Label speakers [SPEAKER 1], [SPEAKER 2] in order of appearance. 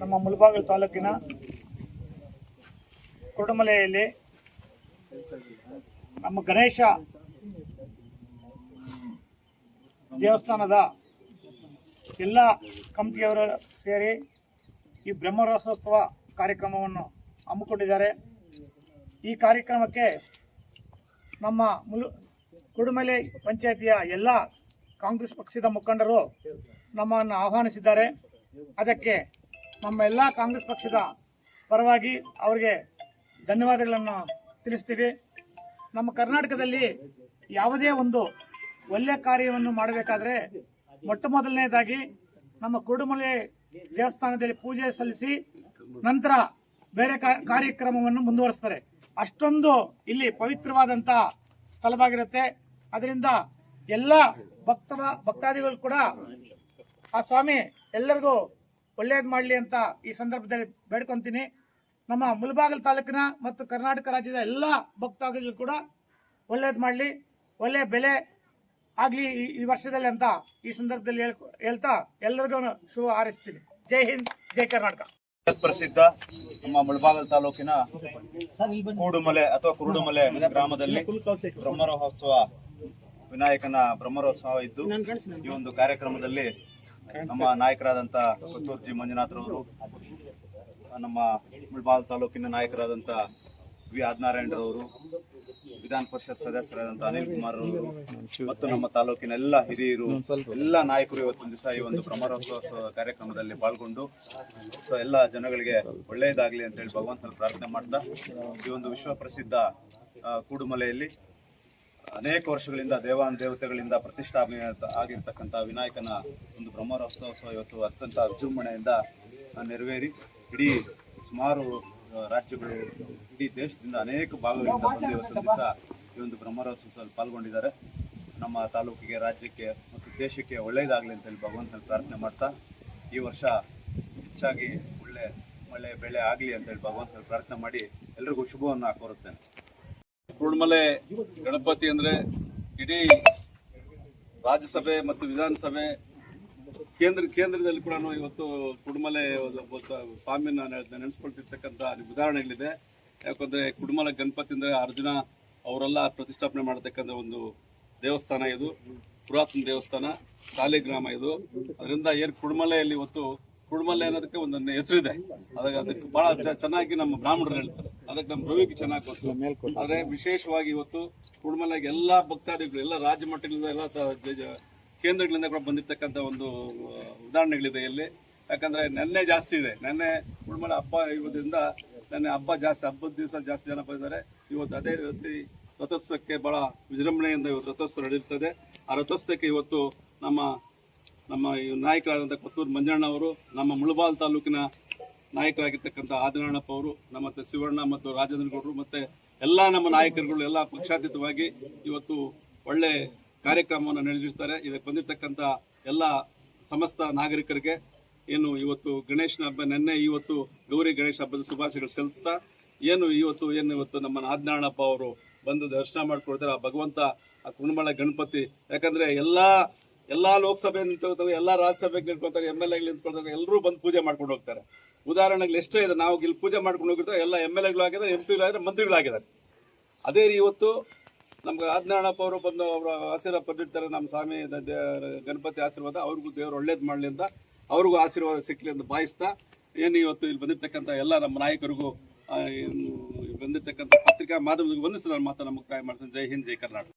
[SPEAKER 1] ನಮ್ಮ ಮುಳಬಾಗಿಲು ತಾಲೂಕಿನ ಕುರುಡುಮಲೆಯಲ್ಲಿ ನಮ್ಮ ಗಣೇಶ ದೇವಸ್ಥಾನದ ಎಲ್ಲ ಕಮಿಟಿಯವರು ಸೇರಿ ಈ ಬ್ರಹ್ಮರಥೋತ್ಸವ ಕಾರ್ಯಕ್ರಮವನ್ನು ಹಮ್ಮಿಕೊಂಡಿದ್ದಾರೆ. ಈ ಕಾರ್ಯಕ್ರಮಕ್ಕೆ ನಮ್ಮ ಮುಲು, ಕುಡುಮಲೆ ಪಂಚಾಯತಿಯ ಎಲ್ಲ ಕಾಂಗ್ರೆಸ್ ಪಕ್ಷದ ಮುಖಂಡರು ನಮ್ಮನ್ನು ಆಹ್ವಾನಿಸಿದ್ದಾರೆ. ಅದಕ್ಕೆ ನಮ್ಮ ಎಲ್ಲ ಕಾಂಗ್ರೆಸ್ ಪಕ್ಷದ ಪರವಾಗಿ ಅವರಿಗೆ ಧನ್ಯವಾದಗಳನ್ನು ತಿಳಿಸ್ತೀವಿ. ನಮ್ಮ ಕರ್ನಾಟಕದಲ್ಲಿ ಯಾವುದೇ ಒಂದು ಒಳ್ಳೆಯ ಕಾರ್ಯವನ್ನು ಮಾಡಬೇಕಾದ್ರೆ ಮೊಟ್ಟ ಮೊದಲನೇದಾಗಿ ನಮ್ಮ ಕುರುಡುಮಲೆ ದೇವಸ್ಥಾನದಲ್ಲಿ ಪೂಜೆ ಸಲ್ಲಿಸಿ ನಂತರ ಬೇರೆ ಕಾರ್ಯಕ್ರಮವನ್ನು ಮುಂದುವರಿಸ್ತಾರೆ. ಅಷ್ಟೊಂದು ಇಲ್ಲಿ ಪವಿತ್ರವಾದಂಥ ಸ್ಥಳವಾಗಿರುತ್ತೆ. ಅದರಿಂದ ಎಲ್ಲ ಭಕ್ತರ, ಭಕ್ತಾದಿಗಳು ಕೂಡ ಆ ಸ್ವಾಮಿ ಎಲ್ಲರಿಗೂ ಒಳ್ಳೇದು ಮಾಡಲಿ ಅಂತ ಈ ಸಂದರ್ಭದಲ್ಲಿ ಬೇಡ್ಕೊಂತೀನಿ. ನಮ್ಮ ಮುಲ್ಬಾಗಲ್ ತಾಲೂಕಿನ ಮತ್ತು ಕರ್ನಾಟಕ ರಾಜ್ಯದ ಎಲ್ಲ ಭಕ್ತಾದಿಗಳು ಕೂಡ ಒಳ್ಳೇದು ಮಾಡಲಿ. ಒಳ್ಳೆಯ ಬೆಲೆ ಆಗಲಿ ಈ ವರ್ಷದಲ್ಲಿ ಅಂತ ಈ ಸಂದರ್ಭದಲ್ಲಿ ಹೇಳ್ ಹೇಳ್ತಾ ಎಲ್ಲರಿಗೂ ಶುಭ ಹಾರೈಸ್ತೀನಿ. ಜೈ ಹಿಂದ್, ಜೈ ಕರ್ನಾಟಕ.
[SPEAKER 2] ಪ್ರಸಿದ್ಧ ನಮ್ಮ ಮುಳಬಾಗಲ್ ತಾಲೂಕಿನ ಕೂಡುಮಲೆ ಅಥವಾ ಕುರುಡುಮಲೆ ಗ್ರಾಮದಲ್ಲಿ ಬ್ರಹ್ಮರೋತ್ಸವ ವಿನಾಯಕನ ಬ್ರಹ್ಮರೋತ್ಸವ ಇದ್ದು, ಈ ಒಂದು ಕಾರ್ಯಕ್ರಮದಲ್ಲಿ ನಮ್ಮ ನಾಯಕರಾದಂತ ಪುತ್ತೂರ್ಜಿ ಮಂಜುನಾಥರವರು ನಮ್ಮ ಮುಳಬಾಗಲ್ ತಾಲೂಕಿನ ನಾಯಕರಾದಂತ ವಿ ಆದಿನಾರಾಯಣರವರು ವಿಧಾನ ಪರಿಷತ್ ಸದಸ್ಯರಾದಂತ ಅನಿಲ್ ಕುಮಾರ್ ಅವರು, ಮತ್ತು ನಮ್ಮ ತಾಲೂಕಿನ ಎಲ್ಲ ಹಿರಿಯರು, ಎಲ್ಲ ನಾಯಕರು ಇವತ್ತೊಂದು ದಿವಸ ಈ ಒಂದು ಬ್ರಹ್ಮರಥೋತ್ಸವ ಕಾರ್ಯಕ್ರಮದಲ್ಲಿ ಪಾಲ್ಗೊಂಡು, ಸೊ ಎಲ್ಲ ಜನಗಳಿಗೆ ಒಳ್ಳೆಯದಾಗಲಿ ಅಂತ ಹೇಳಿ ಭಗವಂತನ ಪ್ರಾರ್ಥನೆ ಮಾಡ್ತಾ, ಈ ಒಂದು ವಿಶ್ವ ಪ್ರಸಿದ್ಧ ಕೂಡುಮಲೆಯಲ್ಲಿ ಅನೇಕ ವರ್ಷಗಳಿಂದ ದೇವಾನ ದೇವತೆಗಳಿಂದ ಪ್ರತಿಷ್ಠಾಪನೆ ಆಗಿರ್ತಕ್ಕಂಥ ವಿನಾಯಕನ ಒಂದು ಬ್ರಹ್ಮರಥೋತ್ಸವ ಇವತ್ತು ಅತ್ಯಂತ ವಿಜೃಂಭಣೆಯಿಂದ ನೆರವೇರಿ, ಇಡೀ ಸುಮಾರು ರಾಜ್ಯಗಳು ಇಡೀ ದೇಶದಿಂದ ಅನೇಕ ಭಾಗಗಳಿಂದ ಬಂದು ಇವತ್ತೊಂದು ದಿವಸ ಈ ಒಂದು ಬ್ರಹ್ಮರಥೋತ್ಸವದಲ್ಲಿ ಪಾಲ್ಗೊಂಡಿದ್ದಾರೆ. ನಮ್ಮ ತಾಲೂಕಿಗೆ, ರಾಜ್ಯಕ್ಕೆ ಮತ್ತು ದೇಶಕ್ಕೆ ಒಳ್ಳೆಯದಾಗಲಿ ಅಂತೇಳಿ ಭಗವಂತನ ಪ್ರಾರ್ಥನೆ ಮಾಡ್ತಾ ಈ ವರ್ಷ ಹೆಚ್ಚಾಗಿ ಒಳ್ಳೆ ಮಳೆ, ಬೆಳೆ ಆಗಲಿ ಅಂತೇಳಿ ಭಗವಂತನ ಪ್ರಾರ್ಥನೆ ಮಾಡಿ ಎಲ್ರಿಗೂ ಶುಭವನ್ನು ಕೋರುತ್ತೇನೆ.
[SPEAKER 3] ಕುರುಳ್ಮಲೆ ಗಣಪತಿ ಅಂದರೆ ಇಡೀ ರಾಜ್ಯಸಭೆ ಮತ್ತು ವಿಧಾನಸಭೆ ಕೇಂದ್ರ ಕೇಂದ್ರದಲ್ಲಿ ಕೂಡ ಇವತ್ತು ಕುಡುಮಲೆ ಸ್ವಾಮಿನ ನೆನೆಸ್ಕೊಳ್ತಿರ್ತಕ್ಕಂಥ ಉದಾಹರಣೆಗಳಿದೆ. ಯಾಕಂದ್ರೆ ಕುಡುಮಲೆ ಗಣಪತಿ ಅಂದ್ರೆ ಅರ್ಜುನ ಅವರೆಲ್ಲ ಪ್ರತಿಷ್ಠಾಪನೆ ಮಾಡತಕ್ಕಂಥ ಒಂದು ದೇವಸ್ಥಾನ ಇದು. ಪುರಾತನ ದೇವಸ್ಥಾನ ಸಾಲಿಗ್ರಾಮ ಇದು. ಅದರಿಂದ ಏನು ಕುಡುಮಲೆಯಲ್ಲಿ ಇವತ್ತು ಕುಡುಮಲೆ ಅನ್ನೋದಕ್ಕೆ ಒಂದು ಹೆಸರಿದೆ. ಅದಕ್ಕೆ ಅದಕ್ಕೆ ಬಹಳ ಚೆನ್ನಾಗಿ ನಮ್ಮ ಬ್ರಾಹ್ಮಣರು ಹೇಳ್ತಾರೆ. ಅದಕ್ಕೆ ನಮ್ಮ ರವಿಗೆ ಚೆನ್ನಾಗಿ ಗೊತ್ತು. ಆದ್ರೆ ವಿಶೇಷವಾಗಿ ಇವತ್ತು ಕುಡುಮಲೆಗೆ ಎಲ್ಲ ಭಕ್ತಾದಿಗಳು, ಎಲ್ಲ ರಾಜ್ಯ ಮಟ್ಟದಿಂದ ಎಲ್ಲ ಕೇಂದ್ರಗಳಿಂದ ಕೂಡ ಬಂದಿರತಕ್ಕಂಥ ಒಂದು ಉದಾಹರಣೆಗಳಿದೆ ಇಲ್ಲಿ. ಯಾಕಂದ್ರೆ ನೆನ್ನೆ ಜಾಸ್ತಿ ಇದೆ. ನೆನ್ನೆ ಕುಡುಮಲೆ ಹಬ್ಬ ಇರೋದ್ರಿಂದ ನೆನ್ನೆ ಹಬ್ಬ ಜಾಸ್ತಿ, ಹಬ್ಬದ ದಿವಸ ಜಾಸ್ತಿ ಜನ ಬಂದಿದ್ದಾರೆ. ಇವತ್ತು ಅದೇ ರೀತಿ ರಥೋತ್ಸವಕ್ಕೆ ಬಹಳ ವಿಜೃಂಭಣೆಯಿಂದ ಇವತ್ತು ರಥೋತ್ಸವ ನಡೆಯುತ್ತದೆ. ಆ ರಥೋತ್ಸವಕ್ಕೆ ಇವತ್ತು ನಮ್ಮ ನಮ್ಮ ಈ ನಾಯಕರಾದಂಥ ಕೊತ್ತೂರು ಮಂಜಣ್ಣ ಅವರು, ನಮ್ಮ ಮುಳಬಾಲ್ ತಾಲೂಕಿನ ನಾಯಕರಾಗಿರ್ತಕ್ಕಂಥ ಆದಿನಾರಾಯಣಪ್ಪ ಅವರು ನಮ್ಮ ಶಿವಣ್ಣ ಮತ್ತು ರಾಜೇಂದ್ರ ಗೌಡರು ಮತ್ತೆ ಎಲ್ಲ ನಮ್ಮ ನಾಯಕರುಗಳು ಎಲ್ಲ ಪಕ್ಷಾತೀತವಾಗಿ ಇವತ್ತು ಒಳ್ಳೆ ಕಾರ್ಯಕ್ರಮವನ್ನು ನಡೆಸಿರ್ತಾರೆ ಇದಕ್ಕೆ ಬಂದಿರತಕ್ಕಂಥ ಎಲ್ಲ ಸಮಸ್ತ ನಾಗರಿಕರಿಗೆ ಏನು ಇವತ್ತು ಗಣೇಶನ ಹಬ್ಬ, ನಿನ್ನೆ ಇವತ್ತು ಗೌರಿ ಗಣೇಶ ಹಬ್ಬದ ಶುಭಾಶಯಗಳು ಸಲ್ಲಿಸ್ತಾ, ಏನು ಇವತ್ತು ಏನು ಇವತ್ತು ನಮ್ಮ ನಾದನಾರಾಯಣಪ್ಪ ಅವರು ಬಂದು ದರ್ಶನ ಮಾಡ್ಕೊಳ್ತಾರೆ ಆ ಭಗವಂತ, ಆ ಕುಣಮಳ ಗಣಪತಿ. ಯಾಕಂದ್ರೆ ಎಲ್ಲ, ಎಲ್ಲಾ ಲೋಕಸಭೆ ನಿಂತ್ಕೊಳ್ತಾರೆ, ಎಲ್ಲಾ ರಾಜ್ಯಸಭೆಗೆ ನಿಂತ್ಕೊಳ್ತಾರೆ ಎಂ ಎಲ್ ಎಗಳು ನಿಂತ್ಕೊಳ್ತಾರೆ, ಎಲ್ಲರೂ ಬಂದು ಪೂಜೆ ಮಾಡ್ಕೊಂಡು ಹೋಗ್ತಾರೆ. ಉದಾಹರಣೆಗೆ ಎಷ್ಟೇ ಇದೆ, ನಾವು ಇಲ್ಲಿ ಪೂಜೆ ಮಾಡ್ಕೊಂಡು ಹೋಗಿರ್ತಾರೆ ಎಲ್ಲ ಎಂ ಎಲ್ ಎಗಳು ಆಗಿದ್ದಾರೆ, ಎಂ ಪಿಗಳಾಗಿದ್ದಾರೆ ಮಂತ್ರಿಗಳಾಗಿದ್ದಾರೆ ಅದೇ ರೀ ಇವತ್ತು ನಮ್ಗೆ ಆಜ್ಞಾನಪ್ಪ ಅವರು ಬಂದು ಅವರು ಆಶೀರ್ವಾದ ಪಡೆದಿರ್ತಾರೆ. ನಮ್ಮ ಸ್ವಾಮಿ ಗಣಪತಿ ಆಶೀರ್ವಾದ, ಅವ್ರಿಗೂ ದೇವರು ಒಳ್ಳೇದು ಮಾಡಲಿ ಅಂತ ಅವ್ರಿಗೂ ಆಶೀರ್ವಾದ ಸಿಕ್ಕಲಿ ಅಂತ ಭಾವಿಸ್ತಾ ಏನು ಇವತ್ತು ಇಲ್ಲಿ ಬಂದಿರ್ತಕ್ಕಂಥ ಎಲ್ಲ ನಮ್ಮ ನಾಯಕರಿಗೂ ಬಂದಿರತಕ್ಕಂಥ ಪತ್ರಿಕಾ ಮಾಧ್ಯಮಗಳಿಗೆ ನಾನು ಮಾತನ್ನು ಮುಕ್ತಾಯ ಮಾಡ್ತೀನಿ. ಜೈ ಹಿಂದ್, ಜೈ ಕರ್ನಾಟಕ.